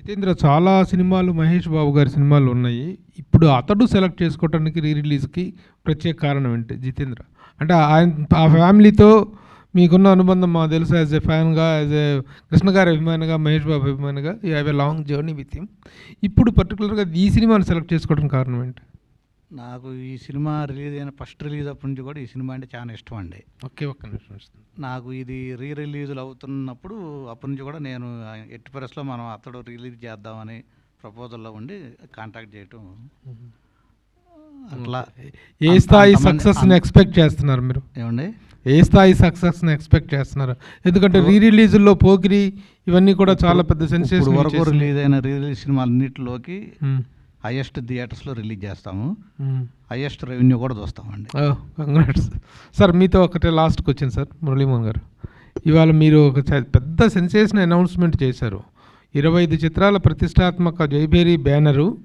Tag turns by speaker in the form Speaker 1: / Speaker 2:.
Speaker 1: జితేంద్ర చాలా సినిమాలు మహేష్ బాబు గారి సినిమాలు ఉన్నాయి. ఇప్పుడు అతడు సెలెక్ట్ చేసుకోవడానికి రీ రిలీజ్కి ప్రత్యేక కారణం ఏంటి జితేంద్ర? అంటే ఆయన ఆ ఫ్యామిలీతో మీకున్న అనుబంధం మాకు తెలుసు యాజ్ ఎ ఫ్యాన్గా యాజ్ ఏ కృష్ణ గారి అభిమానిగా మహేష్ బాబు అభిమానిగా you have a long journey with him. ఇప్పుడు పర్టికులర్గా ఈ సినిమాను సెలెక్ట్ చేసుకోవడానికి కారణం ఏంటి?
Speaker 2: నాకు ఈ సినిమా రిలీజ్ అయిన ఫస్ట్ రిలీజ్ అప్పటి నుంచి కూడా ఈ సినిమా అంటే చాలా ఇష్టం అండి.
Speaker 1: ఒకే ఒక్క నిమిషం.
Speaker 2: నాకు ఇది రీ రిలీజులు అవుతున్నప్పుడు అప్పటి నుంచి కూడా నేను ఎట్టి పరిస్థితిలో మనం అతడు రిలీజ్ చేద్దామని ప్రపోజల్లో ఉండి కాంటాక్ట్ చేయటం. అట్లా
Speaker 1: ఏ స్థాయి సక్సెస్ని ఎక్స్పెక్ట్ చేస్తున్నారు మీరు?
Speaker 2: ఏమండి?
Speaker 1: ఏ స్థాయి సక్సెస్ని ఎక్స్పెక్ట్ చేస్తున్నారు? ఎందుకంటే రీ రిలీజుల్లో పోకిరి ఇవన్నీ కూడా చాలా పెద్ద సెన్సేషన్
Speaker 2: వరకు రిలీజ్ అయిన రీ రిలీజ్ సినిమాలన్నింటిలోకి. హైయెస్ట్ థియేటర్స్లో రిలీజ్ చేస్తాము. హైయెస్ట్ రెవెన్యూ కూడా చూస్తామండి.
Speaker 1: కంగ్రాట్స్ సార్ మీతో ఒకటే లాస్ట్కి వచ్చింది సార్ మురళీమోహన్ గారు. ఇవాళ మీరు ఒక పెద్ద సెన్సేషన్ అనౌన్స్మెంట్ చేశారు. ఇరవై ఐదు చిత్రాల ప్రతిష్టాత్మక జైభేరి బ్యానరు